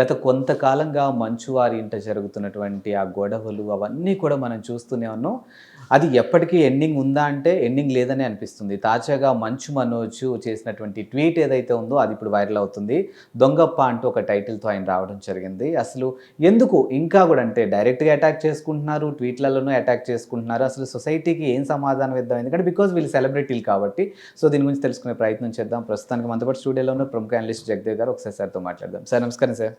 గత కొంతకాలంగా మంచు వారి ఇంట జరుగుతున్నటువంటి ఆ గొడవలు అవన్నీ కూడా మనం చూస్తూనే ఉన్నాం. అది ఎప్పటికీ ఎండింగ్ ఉందా అంటే ఎండింగ్ లేదనే అనిపిస్తుంది. తాజాగా మంచు మనోజ్ చేసినటువంటి ట్వీట్ ఏదైతే ఉందో అది ఇప్పుడు వైరల్ అవుతుంది. దొంగప్ప అంటూ ఒక టైటిల్తో ఆయన రావడం జరిగింది. అసలు ఎందుకు? ఇంకా కూడా అంటే డైరెక్ట్గా అటాక్ చేసుకుంటున్నారు ట్వీట్లలోనూ అటాక్ చేసుకుంటున్నారు. అసలు సొసైటీకి ఏం సమాధానం ఇద్దాం? ఎందుకంటే బికాజ్ వీళ్ళు సెలబ్రిటీలు కాబట్టి. సో దీని గురించి తెలుసుకునే ప్రయత్నం చేద్దాం. ప్రస్తుతానికి మనతో పాటు స్టూడియోలో ఉన్న ప్రముఖ అనలిస్ట్ జగదేవ్ గారు ఒకసారి సార్తో మాట్లాడదాం. సార్ నమస్కారం సార్.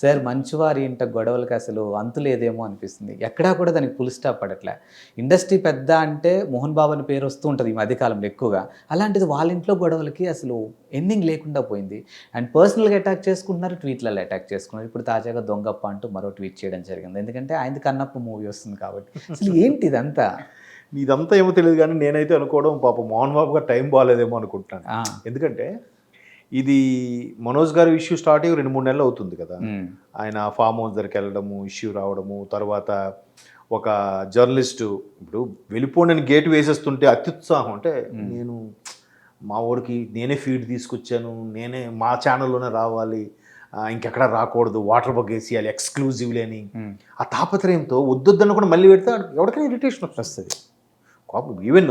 సార్ మంచువారి ఇంట గొడవలకి అసలు అంతు లేదేమో అనిపిస్తుంది. ఎక్కడా కూడా దానికి ఫుల్ స్టాప్ పడట్లే. ఇండస్ట్రీ పెద్ద అంటే మోహన్ బాబు అని పేరు వస్తూ ఉంటుంది ఈ మధ్యకాలంలో ఎక్కువగా. అలాంటిది వాళ్ళ ఇంట్లో గొడవలకి అసలు ఎండింగ్ లేకుండా పోయింది. అండ్ పర్సనల్గా అటాక్ చేసుకుంటున్నారు ట్వీట్లలో అటాక్ చేసుకున్నారు. ఇప్పుడు తాజాగా దొంగప్ప అంటూ మరో ట్వీట్ చేయడం జరిగింది. ఎందుకంటే ఆయనది కన్నప్ప మూవీ వస్తుంది కాబట్టి. అసలు ఏంటి ఇదంతా? ఇదంతా ఏమో తెలియదు కానీ నేనైతే అనుకోవడం పాప మోహన్ బాబు గారు టైం బాగాలేదేమో అనుకుంటున్నాను. ఎందుకంటే ఇది మనోజ్ గారి ఇష్యూ స్టార్ట్ అయ్యి రెండు మూడు నెలలు అవుతుంది కదా. ఆయన ఫామ్ హౌస్ దగ్గరికి వెళ్ళడము ఇష్యూ రావడము తర్వాత ఒక జర్నలిస్టు ఇప్పుడు వెళ్ళిపోండి గేట్ వేసేస్తుంటే అత్యుత్సాహం. అంటే నేను మా ఊరికి నేనే ఫీడ్ తీసుకొచ్చాను నేనే మా ఛానల్లోనే రావాలి ఇంకెక్కడ రాకూడదు వాటర్ బగ్ వేసేయాలి ఎక్స్క్లూజివ్లీ అని ఉమ్, ఆ తాపత్రయంతో వద్దొద్దన్న కూడా మళ్ళీ పెడితే ఎవరికైనా ఇరిటేషన్ వస్తుంది. కోపం ఈవెన్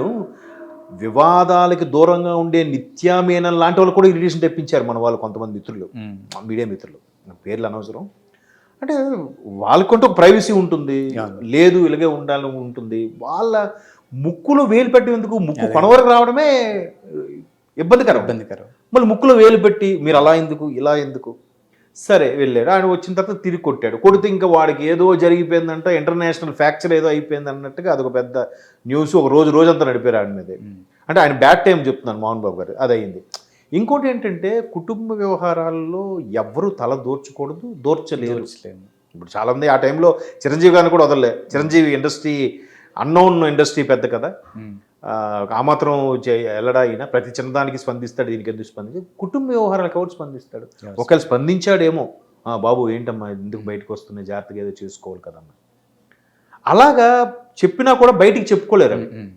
వివాదాలకి దూరంగా ఉండే నిత్యామేనం లాంటి వాళ్ళు కూడా ఇరిటేషన్ తెప్పించారు మన వాళ్ళు కొంతమంది మిత్రులు మీడియా మిత్రులు. నా పేర్లు అనవసరం. అంటే వాళ్ళకంటూ ఒక ప్రైవసీ ఉంటుంది. లేదు ఇలాగే ఉండాలని ఉంటుంది. వాళ్ళ ముక్కులో వేలు పెట్టేందుకు ముక్కు కొన వరకు రావడమే ఇబ్బందికరం. ఇబ్బందికరం. మళ్ళీ ముక్కులో వేలు పెట్టి మీరు అలా ఎందుకు ఇలా ఎందుకు? సరే వెళ్ళాడు. ఆయన వచ్చిన తర్వాత తిరిగి కొట్టాడు. కొడితే ఇంకా వాడికి ఏదో జరిగిపోయిందంట ఇంటర్నేషనల్ ఫ్రాక్చర్ ఏదో అయిపోయింది అన్నట్టుగా అదొక పెద్ద న్యూస్ ఒక రోజు రోజంతా నడిపారు ఆయన మీద. అంటే ఆయన బ్యాడ్ టైం చెప్తున్నాను మోహన్ బాబు గారు అది అయింది. ఇంకోటి ఏంటంటే కుటుంబ వ్యవహారాల్లో ఎవ్వరూ తల దోర్చకూడదు దోర్చలేరు. ఇప్పుడు చాలా మంది ఆ టైంలో చిరంజీవి గారిని కూడా వదలలే. చిరంజీవి ఇండస్ట్రీ అన్నోన్ ఇండస్ట్రీ పెద్ద కదా. ఆ, మాత్రం చే- వెళ్ళడా ఈయన ప్రతి చిన్నదానికి స్పందిస్తాడు దీనికి ఎందుకు స్పందించి కుటుంబ వ్యవహారాలకు ఎవరు స్పందిస్తాడు. ఒకవేళ స్పందించాడేమో "ఆ, బాబు ఏంటమ్మా ఎందుకు బయటకు వస్తున్నాయి జాగ్రత్తగా ఏదో చేసుకోవాలి కదమ్మా. అలాగా చెప్పినా కూడా బయటికి చెప్పుకోలేరు అవి. ఉమ్,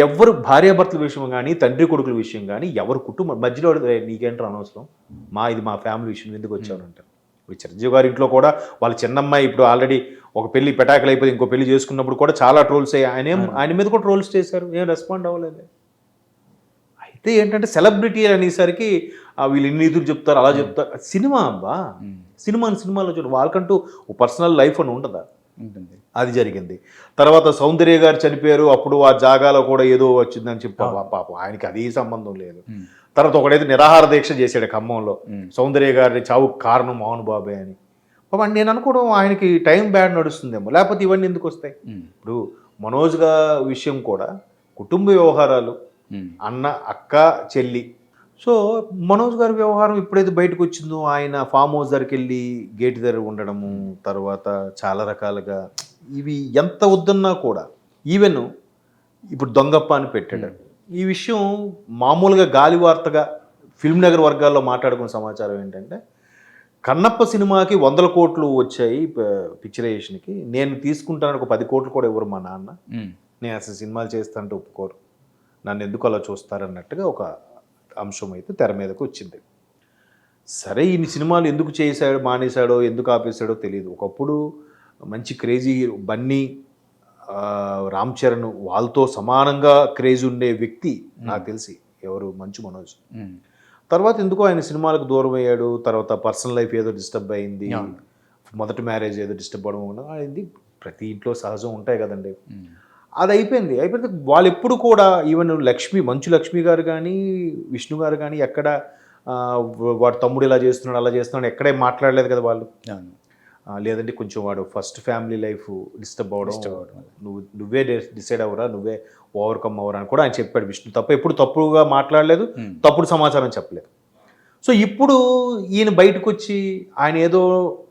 ఎవరు భార్యాభర్తల విషయం కానీ తండ్రి కొడుకుల విషయం కానీ ఎవరు కుటుంబం మధ్యలో "ఏ, నీకేంటారు అనవసరం? మా ఇది మా ఫ్యామిలీ విషయం ఎందుకు వచ్చావు? అంటారు. ఇప్పుడు చిరంజీవి గారి ఇంట్లో కూడా వాళ్ళ చిన్నమ్మాయి ఇప్పుడు ఆల్రెడీ ఒక పెళ్ళి పెటాకులు అయిపోయి ఇంకో పెళ్ళి చేసుకున్నప్పుడు కూడా చాలా ట్రోల్స్ అయ్యాయి ఆయన ఏం ఆయన మీద కూడా ట్రోల్స్ చేశారు. ఏం రెస్పాండ్ అవ్వలేదు. అయితే ఏంటంటే సెలబ్రిటీ అనేసరికి వీళ్ళు ఇన్ని నిధులు చెప్తారు అలా చెప్తారు. సినిమా అబ్బా. సినిమాని సినిమాలో చూడు వాళ్ళకంటూ ఓ పర్సనల్ లైఫ్ అని ఉండదా ఉంటుంది. అది జరిగింది. తర్వాత సౌందర్య గారు చనిపోయారు. అప్పుడు ఆ జాగాలో కూడా ఏదో వచ్చిందని చెప్పి పాపం ఆయనకి అది సంబంధం లేదు. తర్వాత ఒకడైతే నిరాహార దీక్ష చేశాడు ఖమ్మంలో. సౌందర్య గారి చావుకు కారణం మోహన్ బాబే అని. పాపం నేను అనుకోవడం ఆయనకి టైం బ్యాడ్ నడుస్తుందేమో. లేకపోతే ఇవన్నీ ఎందుకు వస్తాయి? ఇప్పుడు మనోజ్గా విషయం కూడా కుటుంబ వ్యవహారాలు అన్న అక్క చెల్లి. సో మనోజ్ గారి వ్యవహారం ఎప్పుడైతే బయటకు వచ్చిందో ఆయన ఫామ్ హౌస్ దగ్గరికి వెళ్ళి గేట్ దగ్గర ఉండడము తర్వాత చాలా రకాలుగా ఇవి ఎంత వద్దన్నా కూడా ఈవెన్ ఇప్పుడు దొంగప్ప అని పెట్టాడు. ఈ విషయం మామూలుగా గాలి వార్తగా ఫిల్మ్ నగర్ వర్గాల్లో మాట్లాడుకున్న సమాచారం ఏంటంటే కన్నప్ప సినిమాకి వందల కోట్లు వచ్చాయి పిక్చరైజేషన్కి నేను తీసుకుంటాను ఒక పది కోట్లు కూడా ఇవ్వరు మా నాన్న. నేను అసలు సినిమాలు చేస్తానంటే ఒప్పుకోరు. నన్ను ఎందుకు అలా చూస్తారన్నట్టుగా ఒక అంశం అయితే తెర మీదకు వచ్చింది. సరే ఇన్ని సినిమాలు ఎందుకు చేశాడో మానేశాడో ఎందుకు ఆపేశాడో తెలియదు. ఒకప్పుడు మంచి క్రేజీ బన్నీ రామ్ చరణ్ వాళ్ళతో సమానంగా క్రేజ్ ఉండే వ్యక్తి నాకు తెలిసి ఎవరు? మంచు మనోజ్. తర్వాత ఎందుకో ఆయన సినిమాలకు దూరం అయ్యాడు తర్వాత పర్సనల్ లైఫ్ ఏదో డిస్టర్బ్ అయింది. మొదటి మ్యారేజ్ ఏదో డిస్టర్బ్ అవ్వడం అయింది. ప్రతి ఇంట్లో సహజం ఉంటాయి కదండి. అది అయిపోయింది. అయిపోతే వాళ్ళు ఎప్పుడు కూడా ఈవెన్ లక్ష్మి మంచు లక్ష్మి గారు కానీ విష్ణు గారు కానీ ఎక్కడ వాడు తమ్ముడు ఇలా చేస్తున్నాడు అలా చేస్తున్నాడు ఎక్కడే మాట్లాడలేదు కదా వాళ్ళు. లేదంటే కొంచెం వాడు ఫస్ట్ ఫ్యామిలీ లైఫ్ డిస్టర్బ్ అవ్వడం. నువ్వు నువ్వే డిసైడ్ అవ్వరా? నువ్వే ఓవర్కమ్ అవ్వరా అని కూడా ఆయన చెప్పాడు విష్ణు. తప్ప ఎప్పుడు తప్పుగా మాట్లాడలేదు తప్పుడు సమాచారం చెప్పలేదు. సో ఇప్పుడు ఈయన బయటకు వచ్చి ఆయన ఏదో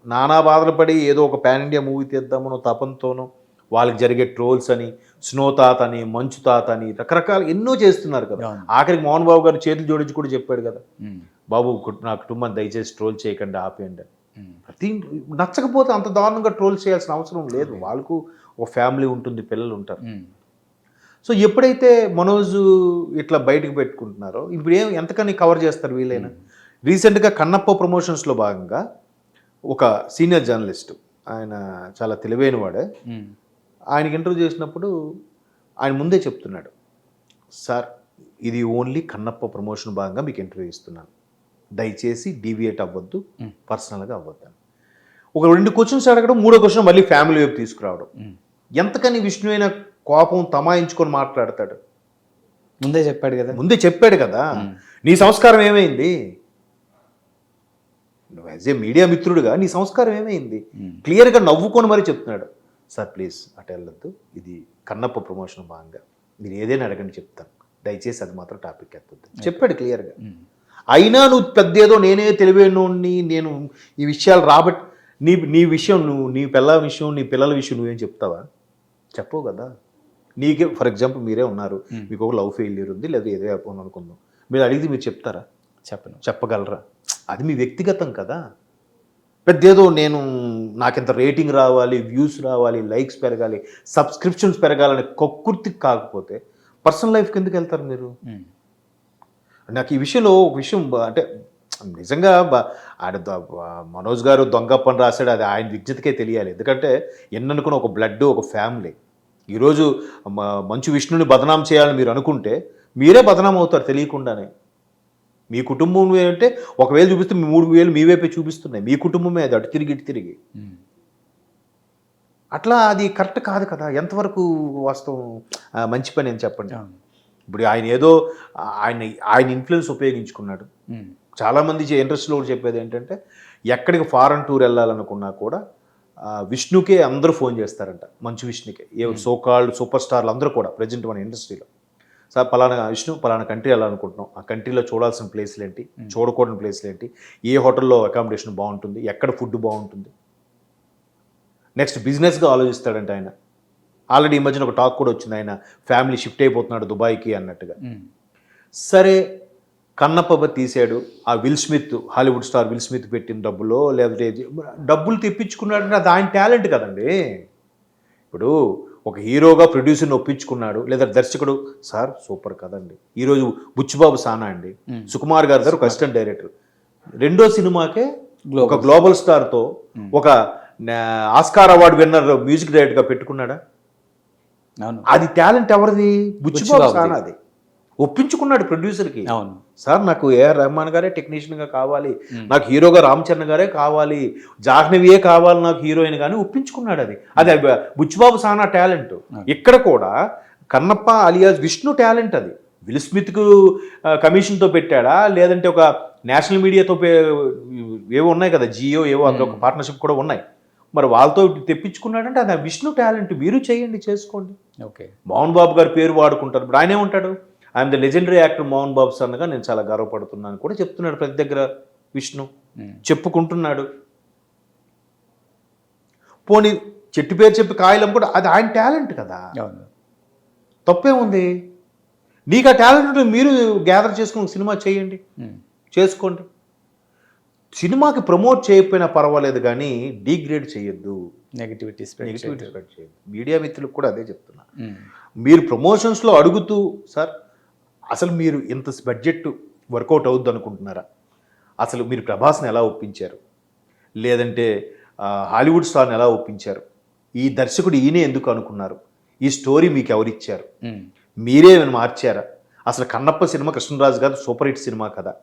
నానా బాధలు పడి ఏదో ఒక పాన్ ఇండియా మూవీ తీద్దామనో తపంతోనో వాళ్ళకి జరిగే ట్రోల్స్ అని స్నో తాత అని మంచు తాత అని రకరకాల ఎన్నో చేస్తున్నారు కదా. ఆఖరికి మోహన్ బాబు గారు చేతులు జోడించి కూడా చెప్పాడు కదా. బాబు నా కుటుంబాన్ని దయచేసి ట్రోల్ చేయకండి ఆపేయండి ప్రతి నచ్చకపోతే అంత దారుణంగా ట్రోల్ చేయాల్సిన అవసరం లేదు. వాళ్ళకు ఒక ఫ్యామిలీ ఉంటుంది పిల్లలు ఉంటారు. సో ఎప్పుడైతే మనోజ్ ఇట్లా బయటకు పెట్టుకుంటున్నారో ఇప్పుడు ఏం ఎంతకని కవర్ చేస్తారు వీలైనా రీసెంట్గా కన్నప్ప ప్రమోషన్స్లో భాగంగా ఒక సీనియర్ జర్నలిస్ట్ ఆయన చాలా తెలివైన వాడే. ఆయనకి ఇంటర్వ్యూ చేసినప్పుడు ఆయన ముందే చెప్తున్నాడు సార్ ఇది ఓన్లీ కన్నప్ప ప్రమోషన్ భాగంగా మీకు ఇంటర్వ్యూ ఇస్తున్నాను దయచేసి డీవియేట్ అవ్వద్దు. పర్సనల్గా అవ్వద్దు ఒక రెండు క్వశ్చన్స్ అడగడం మూడో క్వశ్చన్ మళ్ళీ ఫ్యామిలీ వైపు తీసుకురావడం. ఎంతకని విష్ణు అయిన కోపం తమాయించుకొని మాట్లాడతాడు. ముందే చెప్పాడు కదా. ముందే చెప్పాడు కదా. నీ సంస్కారం ఏమైంది? నువ్వు యాజ్ ఏ మీడియా మిత్రుడుగా నీ సంస్కారం ఏమైంది. క్లియర్గా నవ్వుకొని మరీ చెప్తున్నాడు. సార్ ప్లీజ్ అటు వెళ్ళొద్దు. ఇది కన్నప్ప ప్రమోషన్ భాగంగా. మీరు ఏదైనా అడగండి చెప్తాను. దయచేసి అది మాత్రం టాపిక్ ఎత్తద్దు. చెప్పాడు క్లియర్గా. అయినా నువ్వు పెద్ద ఏదో నేనే తెలివైనోడిని నేను ఈ విషయాలు రాబట్ నీ నీ విషయం నువ్వు నీ పిల్ల విషయం నీ పిల్లల విషయం నువ్వేం చెప్తావా? చెప్పవు కదా. నీకే ఫర్ ఎగ్జాంపుల్ మీరే ఉన్నారు. మీకు ఒక లవ్ ఫెయిల్యూర్ ఉంది లేదా ఏదో అయిపోయింది అనుకుందాం. మీరు అడిగితే మీరు చెప్తారా? చెప్పను. చెప్పగలరా? అది మీ వ్యక్తిగతం కదా. పెద్ద ఏదో నేను నాకింత రేటింగ్ రావాలి వ్యూస్ రావాలి లైక్స్ పెరగాలి సబ్స్క్రిప్షన్స్ పెరగాలని కొక్కుర్తి కాకపోతే పర్సనల్ లైఫ్కి ఎందుకు వెళ్తారు మీరు. నాకు ఈ విషయంలో ఒక విషయం అంటే నిజంగా బ- మనోజ్ గారు దొంగ పని రాశాడు అది ఆయన విజ్ఞతకే తెలియాలి. ఎందుకంటే ఎన్ననుకున్న ఒక బ్లడ్ ఒక ఫ్యామిలీ ఈరోజు మంచు విష్ణుని బదనాం చేయాలని మీరు అనుకుంటే మీరే బదనాం అవుతారు తెలియకుండానే. మీ కుటుంబం అంటే ఒకవేళ చూపిస్తే మీ మూడు వేలు మీ వైపే చూపిస్తున్నాయి. మీ కుటుంబమే అది అటు తిరిగి ఇటు తిరిగి. అట్లా అది కరెక్ట్ కాదు కదా. ఎంతవరకు వాస్తవం? మంచి పని అని చెప్పండి. ఇప్పుడు ఆయన ఏదో ఆయన ఆయన ఇన్ఫ్లుయెన్స్ ఉపయోగించుకున్నాడు. చాలామంది ఇంట్రెస్ట్లో కూడా చెప్పేది ఏంటంటే ఎక్కడికి ఫారెన్ టూర్ వెళ్ళాలనుకున్నా కూడా విష్ణుకే అందరూ ఫోన్ చేస్తారంట. మంచు విష్ణుకే. ఏ సోకాల్డ్ సూపర్ స్టార్లు అందరూ కూడా ప్రజెంట్ మన ఇండస్ట్రీలో. సార్ పలానా విష్ణు పలానా కంట్రీ వెళ్ళాలనుకుంటున్నాం ఆ కంట్రీలో చూడాల్సిన ప్లేస్లు ఏంటి? చూడకూడని ప్లేస్లు ఏంటి? ఏ హోటల్లో అకామిడేషన్ బాగుంటుంది? ఎక్కడ ఫుడ్ బాగుంటుంది? నెక్స్ట్ బిజినెస్గా ఆలోచిస్తాడంట ఆయన. ఆల్రెడీ ఈ మధ్యన ఒక టాక్ కూడా వచ్చింది. ఆయన ఫ్యామిలీ షిఫ్ట్ అయిపోతున్నాడు దుబాయ్కి అన్నట్టుగా. సరే కన్నప్ప తీసాడు ఆ Will Smith Hollywood star Will Smith పెట్టిన డబ్బులో లేకపోతే ఇది- డబ్బులు తెప్పించుకున్నాడంటే అది ఆయన టాలెంట్ కదండి. ఇప్పుడు ఒక హీరోగా ప్రొడ్యూసర్ని ఒప్పించుకున్నాడు లేదా దర్శకుడు సార్ సూపర్ కదండి. ఈరోజు బుచ్చిబాబు సానా అండి. సుకుమార్ గారు గారు ఒక అసిస్టెంట్ డైరెక్టర్. రెండో సినిమాకే. ఒక గ్లోబల్ స్టార్తో ఒక ఆస్కార్ అవార్డు విన్నర్ మ్యూజిక్ డైరెక్టర్గా పెట్టుకున్నాడా? అది టాలెంట్ ఎవరిది? బుచ్చిబాబు బుచ్చిబాబుది. ఒప్పించుకున్నాడు ప్రొడ్యూసర్కి అవును. సార్ నాకు ఏఆర్ రెహమాన్ గారే టెక్నీషియన్గా కావాలి. నాకు హీరోగా రామ్ చరణ్ గారే కావాలి. జాహ్నవియే కావాలి నాకు హీరోయిన్ కానీ ఒప్పించుకున్నాడు అది. అది బుచ్చిబాబు సానా టాలెంట్ ఇక్కడ కూడా కన్నప్ప అలియాస్ విష్ణు టాలెంట్ అది. విల్ స్మిత్కు కమిషన్తో పెట్టాడా? లేదంటే ఒక నేషనల్ మీడియాతో ఏవో ఉన్నాయి కదా జియో ఏవో అందులో ఒక పార్ట్నర్షిప్ కూడా ఉన్నాయి. మరి వాళ్ళతో తెప్పించుకున్నాడంటే అది ఆ విష్ణు టాలెంట్ మీరు చేయండి చేసుకోండి. ఓకే. మోహన్ బాబు గారి పేరు వాడుకుంటారు. ఇప్పుడు ఆయన ఏమంటాడు? I'm the legendary actor Mohan Babu సన్నగా నేను చాలా గర్వపడుతున్నాను కూడా చెప్తున్నాడు ప్రతి దగ్గర విష్ణు. ఉమ్. చెప్పుకుంటున్నాడు. పోనీ చెట్టు పేరు చెప్పి కాయలం కూడా అది ఆయన టాలెంట్ కదా. తప్పే ఉంది నీకు ఆ టాలెంట్ మీరు గ్యాదర్ చేసుకుని సినిమా చేయండి. ఉమ్. చేసుకోండి. సినిమాకి ప్రమోట్ చేయకపోయినా పర్వాలేదు కానీ డీగ్రేడ్ చేయొద్దు. నెగిటివిటీ నెగిటివిటీ స్ప్రెడ్ చేయొద్దు. మీడియా మిత్రులకు కూడా అదే చెప్తున్నా. ఉమ్. మీరు ప్రమోషన్స్లో అడుగుతూ సార్ అసలు మీరు ఇంత బడ్జెట్ వర్కౌట్ అవుద్ది అనుకుంటున్నారా అసలు మీరు ప్రభాస్ని ఎలా ఒప్పించారు? లేదంటే హాలీవుడ్ స్టార్ని ఎలా ఒప్పించారు? ఈ దర్శకుడు ఈయనే ఎందుకు అనుకున్నారు? ఈ స్టోరీ మీకు ఎవరిచ్చారు. మీరే మార్చారా? అసలు కన్నప్ప సినిమా కృష్ణరాజు గారు సూపర్ హిట్ సినిమా కదా.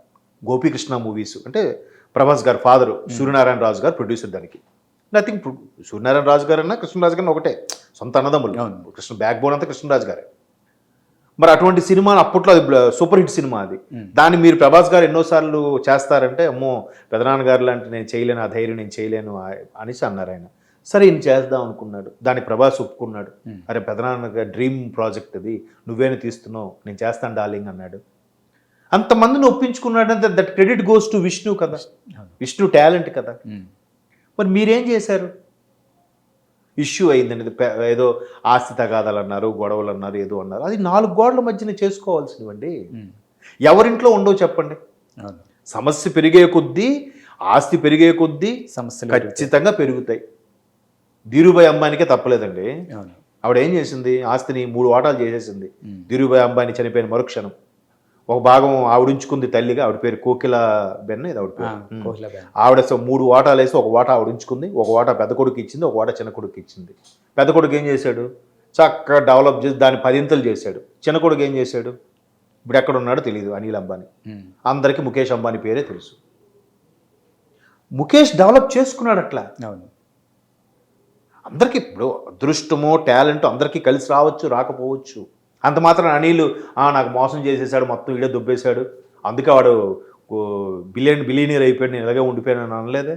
గోపీకృష్ణ మూవీస్. అంటే ప్రభాస్ గారు ఫాదర్ సూర్యనారాయణ రాజు గారు ప్రొడ్యూసర్ దానికి. నథింగ్ సూర్యనారాయణ రాజు గారు అన్నా కృష్ణరాజు గారు ఒకటే. సొంత అన్నదమ్ములు. కృష్ణ బ్యాక్ బోన్ అంతా కృష్ణరాజు గారే. మరి అటువంటి సినిమా అప్పట్లో అది సూపర్ హిట్ సినిమా అది. దాన్ని మీరు ప్రభాస్ గారు ఎన్నోసార్లు చేస్తారంటే అమ్మో పెదనాన్న గారు లాంటి నేను చేయలేను ఆ ధైర్యం నేను చేయలేను అనేసి అన్నారు ఆయన. సరే ఈయన చేద్దాం అనుకున్నాడు. దాన్ని ప్రభాస్ ఒప్పుకున్నాడు. అరే పెదనాన్న గారి డ్రీమ్ ప్రాజెక్ట్ అది. నువ్వేనా తీస్తున్నావు? నేను చేస్తాను డార్లింగ్ అన్నాడు. అంతమందిని ఒప్పించుకున్నాడంటే that credit goes to Vishnu కదా. విష్ణు. టాలెంట్ కదా. మరి మీరేం చేశారు? ఇష్యూ అయిందండి. ఇది పె- ఏదో ఆస్తి తగాదాలు అన్నారు గొడవలు అన్నారు ఏదో అన్నారు. అది నాలుగు గోడల మధ్యన చేసుకోవాల్సినవండి. ఎవరింట్లో ఉండవు చెప్పండి. సమస్య పెరిగే కొద్దీ ఆస్తి పెరిగే కొద్దీ సమస్యలు పెరుగుతాయి. ఖచ్చితంగా పెరుగుతాయి. ధీరుభాయ్ అంబానీకే తప్పలేదండి. ఆవిడ ఏం చేసింది? ఆస్తిని మూడు వాటాలు చేసేసింది. ధీరుభాయ్ అంబానీ చనిపోయిన మరుక్షణం. ఒక భాగం ఆవిడ ఉంచుకుంది తల్లిగా ఆవిడ పేరు కోకిల బెన్న ఇది ఆవిడ పేరు. ఆవిడ మూడు వాటాలు వేసి ఒక వాటా ఆవిడ ఉంచుకుంది ఒక వాటా పెద్ద కొడుకు ఇచ్చింది ఒక వాటా చిన్న కొడుకు ఇచ్చింది. పెద్ద కొడుకు ఏం చేశాడు? చక్కగా డెవలప్ చేసి దాన్ని పదింతలు చేశాడు. చిన్న కొడుకు ఏం చేశాడు? ఇప్పుడు ఎక్కడ ఉన్నాడో తెలియదు అనిల్ అంబానీ. అందరికీ ముఖేష్ అంబానీ పేరే తెలుసు. ముఖేష్ డెవలప్ చేసుకున్నాడు అట్లా. అవును. అందరికీ ఇప్పుడు అదృష్టమో టాలెంట్ అందరికీ కలిసి రావచ్చు రాకపోవచ్చు. అంత మాత్రం అనిల్ "ఆ, నాకు మోసం చేసేసాడు మొత్తం ఈడే దుబ్బేశాడు. అందుకే వాడు బిలియన్ బిలియనీర్ అయిపోయాడు నేను ఇలాగే ఉండిపోయాను అని అనలేదే?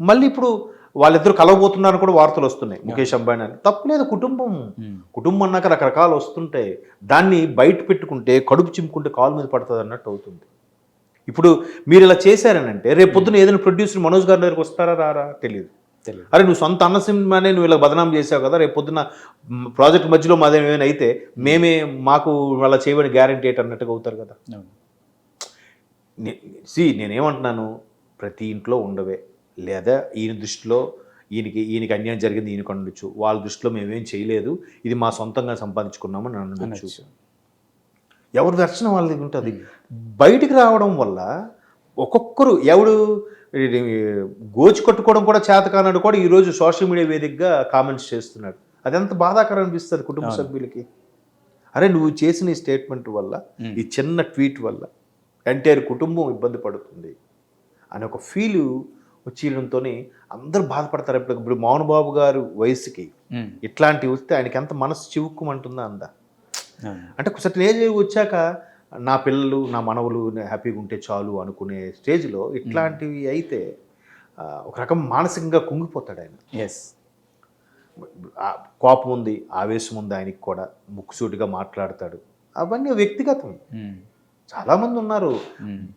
మళ్ళీ ఇప్పుడు వాళ్ళిద్దరు కలవబోతున్నారని కూడా వార్తలు వస్తున్నాయి ముఖేష్ అంబానీ అని. తప్పులేదు కుటుంబం. కుటుంబం అన్నాక రకరకాలు వస్తుంటాయి దాన్ని బయట పెట్టుకుంటే కడుపు చింపుకుంటే కాలు మీద పడుతుంది అన్నట్టు అవుతుంది. ఇప్పుడు మీరు ఇలా చేశారనంటే రేపు పొద్దున ఏదైనా ప్రొడ్యూసర్ మనోజ్ గారి దగ్గరికి వస్తారా రారా? తెలియదు అరే నువ్వు సొంత అన్న సినిమానే నువ్వు ఇలా బదనాం చేసావు కదా రేపు పొద్దున ప్రాజెక్ట్ మధ్యలో మాదే ఏమైనా అయితే మేమే మాకు వాళ్ళ చేయమని గ్యారంటీ ఏంటి అన్నట్టుగా అవుతారు కదా. సి నేనేమంటున్నాను ప్రతి ఇంట్లో ఉండవే. లేదా ఈయన దృష్టిలో ఈయనకి ఈయనకి అన్యాయం జరిగింది ఈయనకు ఉండొచ్చు. వాళ్ళ దృష్టిలో మేమేం చేయలేదు. ఇది మా సొంతంగా సంపాదించుకున్నామని అనొచ్చు. అనొచ్చు ఎవరి దర్శనం వాళ్ళది ఉంటుంది? బయటికి రావడం వల్ల ఒక్కొక్కరు ఎవడు గోచి కట్టుకోవడం కూడా చేత కానడు కూడా ఈరోజు సోషల్ మీడియా వేదికగా కామెంట్స్ చేస్తున్నాడు. అది ఎంత బాధాకరం అనిపిస్తుంది కుటుంబ సభ్యులకి. అరే నువ్వు చేసిన ఈ స్టేట్మెంట్ వల్ల. ఈ చిన్న ట్వీట్ వల్ల ఎంటైర్ కుటుంబం ఇబ్బంది పడుతుంది అనే ఒక ఫీలు వచ్చేయడంతో అందరూ బాధపడతారు. ఇప్పుడు ఇప్పుడు మోహన్ బాబు గారు వయసుకి ఇట్లాంటివి వస్తే ఆయనకి ఎంత మనసు చివుక్కుమంటుందా అందా? అంటే సర్టన్ ఏజ్ వచ్చాక నా పిల్లలు నా మనవలు హ్యాపీగా ఉంటే చాలు అనుకునే స్టేజ్లో ఇట్లాంటివి అయితే ఒక రకం మానసికంగా కుంగిపోతాడు ఆయన. ఎస్ కోపం ఉంది ఆవేశం ఉంది ఆయనకి కూడా ముక్కుసూటిగా మాట్లాడతాడు. అవన్నీ వ్యక్తిగతం. చాలామంది ఉన్నారు.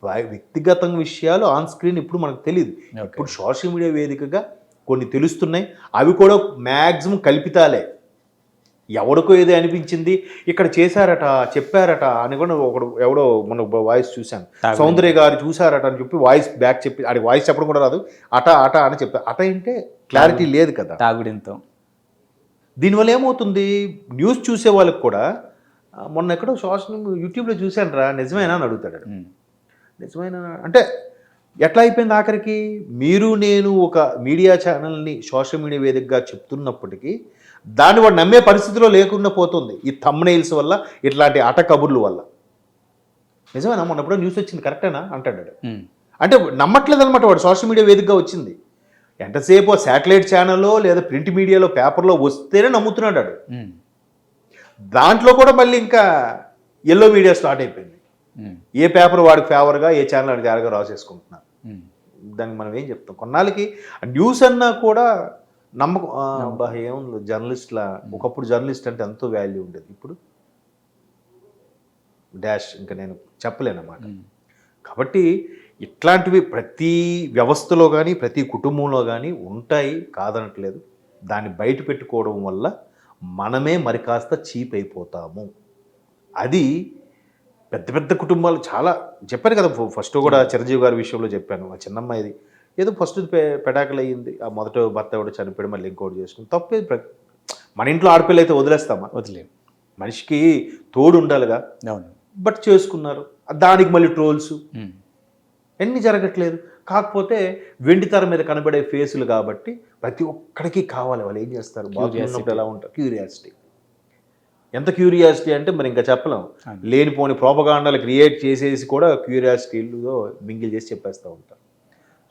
వ్యక్తిగత విషయాలు ఆన్ స్క్రీన్ ఇప్పుడు మనకు తెలియదు. ఇప్పుడు సోషల్ మీడియా వేదికగా కొన్ని తెలుస్తున్నాయి. అవి కూడా మ్యాక్సిమం కల్పితాలే. ఎవడికో ఏదో అనిపించింది. ఇక్కడ చేశారట చెప్పారట అని కూడా ఒకడు ఎవడో మన వాయిస్ చూశాను. సౌందర్య గారు చూశారట అని చెప్పి వాయిస్ బ్యాక్ చెప్పి అది వాయిస్ చెప్పడం కూడా రాదు. అట అట అని చెప్పి అట అంటే క్లారిటీ లేదు కదా. తాగుడింతో. దీనివల్ల ఏమవుతుంది? న్యూస్ చూసే వాళ్ళకి కూడా మొన్న ఎక్కడో సోషల్ యూట్యూబ్లో చూశాను రా నిజమేనా అని అడుగుతాడు నిజమైన? అంటే ఎట్లా అయిపోయింది ఆఖరికి? మీరు నేను ఒక మీడియా ఛానల్ని సోషల్ మీడియా వేదికగా చెప్తున్నప్పటికీ దాన్ని వాడు నమ్మే పరిస్థితిలో లేకుండా పోతుంది. ఈ తమ్నైల్స్ వల్ల ఇట్లాంటి అట కబుర్ల వల్ల. నిజమేనా? మొన్న ఎప్పుడో న్యూస్ వచ్చింది కరెక్టేనా అంటాడు అంటే నమ్మట్లేదు అనమాట వాడు సోషల్ మీడియా వేదికగా వచ్చింది. ఎంతసేపు శాటిలైట్ ఛానల్లో లేదా ప్రింట్ మీడియాలో పేపర్లో వస్తేనే నమ్ముతున్నాడు ఉమ్, దాంట్లో కూడా మళ్ళీ ఇంకా ఎల్లో మీడియా స్టార్ట్ అయిపోయింది. ఏ పేపర్ వాడికి ఫేవర్గా ఏ ఛానల్ వాడికి ఎరగా రాసేసుకుంటున్నారు దానికి మనం ఏం చెప్తాం? కొన్నాళ్ళకి న్యూస్ అన్నా కూడా నమ్మకం. అబ్బా ఏముంది? జర్నలిస్ట్లా ఒకప్పుడు జర్నలిస్ట్ అంటే ఎంతో వాల్యూ ఉండేది. ఇప్పుడు డాష్ ఇంకా నేను చెప్పలేనమాట. కాబట్టి ఇట్లాంటివి ప్రతి వ్యవస్థలో కానీ ప్రతి కుటుంబంలో కానీ ఉంటాయి కాదనట్లేదు. దాన్ని బయట పెట్టుకోవడం వల్ల మనమే మరి కాస్త చీప్ అయిపోతాము. అది పెద్ద పెద్ద కుటుంబాలు చాలా చెప్పాను కదా ఫస్ట్ కూడా చిరంజీవి గారి విషయంలో చెప్పాను. ఆ చిన్నమ్మాయిది ఏదో ఫస్ట్ పెటాకులు అయ్యింది. ఆ మొదట భర్త కూడా చనిపోయాడు మళ్ళీ ఇంకోటి చేసుకుని. తప్పేది మన ఇంట్లో ఆడపిల్ల అయితే వదిలేస్తామా? వదిలేం మనిషికి తోడు ఉండాలిగా. అవును. బట్ చేసుకున్నారు. దానికి మళ్ళీ ట్రోల్స్. ఎన్ని జరగట్లేదు. కాకపోతే వెండి తెర మీద కనబడే ఫేసులు కాబట్టి ప్రతి ఒక్కడికి కావాలి. వాళ్ళు ఏం చేస్తారు? బాత్రూమ్ ఉన్నప్పుడు ఎలా ఉంటారు? క్యూరియాసిటీ ఎంత క్యూరియాసిటీ అంటే మరి ఇంకా చెప్పలేం. లేనిపోని ప్రోపగాండాలు క్రియేట్ చేసేసి కూడా క్యూరియాసిటీలో మింగిల్ చేసి చెప్పేస్తూ ఉంటారు.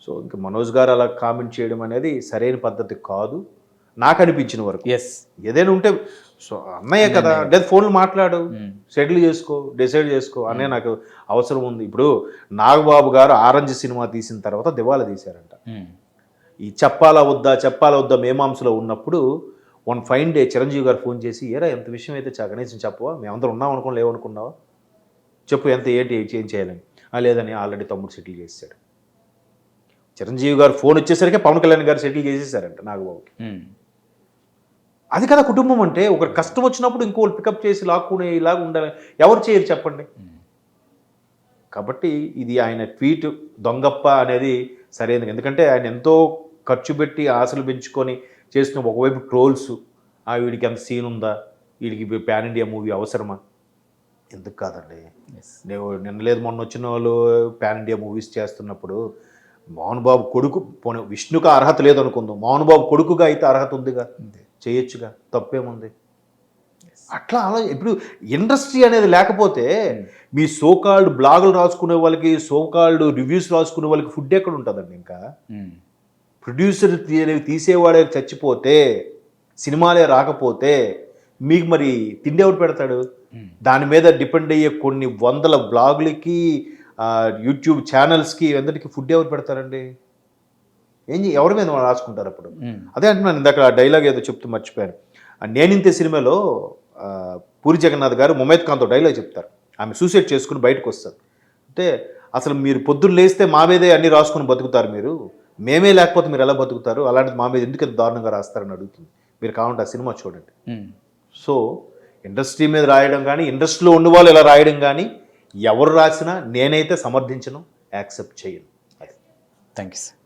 సో ఇంకా మనోజ్ గారు అలా కామెంట్ చేయడం అనేది సరైన పద్ధతి కాదు. నాకు అనిపించిన వరకు. ఎస్ ఏదైనా ఉంటే సో అన్నయ్య కదా లేదా ఫోన్లు మాట్లాడు సెటిల్ చేసుకో డిసైడ్ చేసుకో అనే నాకు అవసరం ఉంది. ఇప్పుడు నాగబాబు గారు ఆరెంజ్ సినిమా తీసిన తర్వాత దివాలా తీశారంట. ఉమ్, ఈ చెప్పాలా వద్దా చెప్పాలా వద్దా మేమాంసలో ఉన్నప్పుడు వన్ ఫైన్ డే చిరంజీవి గారు ఫోన్ చేసి ఏరా ఎంత విషయం అయితే కనీసం చెప్పవా? మేమందరం ఉన్నాం అనుకుని లేవనుకున్నావా? చెప్పు ఎంత ఏంటి ఏం చేయాలని? "ఆ, లేదని ఆల్రెడీ తమ్ముడు సెటిల్ చేశాడు చిరంజీవి గారు ఫోన్ వచ్చేసరికి పవన్ కళ్యాణ్ గారు సెటిల్ చేసేసారంట నాగబాబుకి. అది కదా కుటుంబం అంటే ఒకరు కష్టం వచ్చినప్పుడు ఇంకోళ్ళు పికప్ చేసి లాక్కునే ఇలాగ ఉండాలి ఎవరు చేయరు చెప్పండి. కాబట్టి ఇది ఆయన ట్వీట్ దొంగప్ప అనేది సరైనది. ఎందుకంటే ఆయన ఎంతో ఖర్చు పెట్టి ఆశలు పెంచుకొని చేస్తున్న ఒకవైపు ట్రోల్స్ ఆ వీడికి ఎంత సీన్ ఉందా? వీడికి పాన్ ఇండియా మూవీ అవసరమా? ఎందుకు కాదండి? నేను నిన్న లేదు మొన్న వచ్చిన వాళ్ళు పాన్ ఇండియా మూవీస్ చేస్తున్నప్పుడు మోహన్ బాబు కొడుకు పోనీ విష్ణుకు అర్హత లేదు అనుకుందాం మోహన్ బాబు కొడుకుగా అయితే అర్హత ఉందిగా? చేయొచ్చుగా? తప్పేముంది? అట్లా అలా ఇప్పుడు ఇండస్ట్రీ అనేది లేకపోతే మీ సోకాల్డ్ బ్లాగులు రాసుకునే వాళ్ళకి సోకాల్డ్ రివ్యూస్ రాసుకునే వాళ్ళకి ఫుడ్ ఎక్కడ ఉంటుందండి ఇంకా? ప్రొడ్యూసర్ తీ- తీసేవాడే చచ్చిపోతే సినిమాలే రాకపోతే మీకు మరి తిండి ఎవరు పెడతాడు? దాని మీద డిపెండ్ అయ్యే కొన్ని వందల బ్లాగులకి యూట్యూబ్ ఛానల్స్కి అందరికి ఫుడ్ ఎవరు పెడతారండి? ఏం ఎవరి మీద వాళ్ళు రాసుకుంటారు అప్పుడు? అదే అంటున్నాను ఇందాక ఆ డైలాగ్ ఏదో చెప్తూ మర్చిపోయాను. నేనింతే సినిమాలో పూరి జగన్నాథ్ గారు ముమైత్ ఖాన్తో డైలాగ్ చెప్తారు. ఆమె సూసైడ్ చేసుకుని బయటకు వస్తారు. అంటే అసలు మీరు పొద్దున్న లేస్తే మా మీదే అన్ని రాసుకుని బతుకుతారు మీరు. మేమే లేకపోతే మీరు ఎలా బతుకుతారు? అలాంటిది మా మీద ఎందుకు ఇంత దారుణంగా రాస్తారని అడుగుతుంది. మీరు కావాలంటే ఆ సినిమా చూడండి. సో ఇండస్ట్రీ మీద రాయడం కానీ ఇండస్ట్రీలో ఉన్న వాళ్ళు ఇలా రాయడం కానీ ఎవరు రాసినా నేనైతే సమర్థించను యాక్సెప్ట్ చేయను. Thank you sir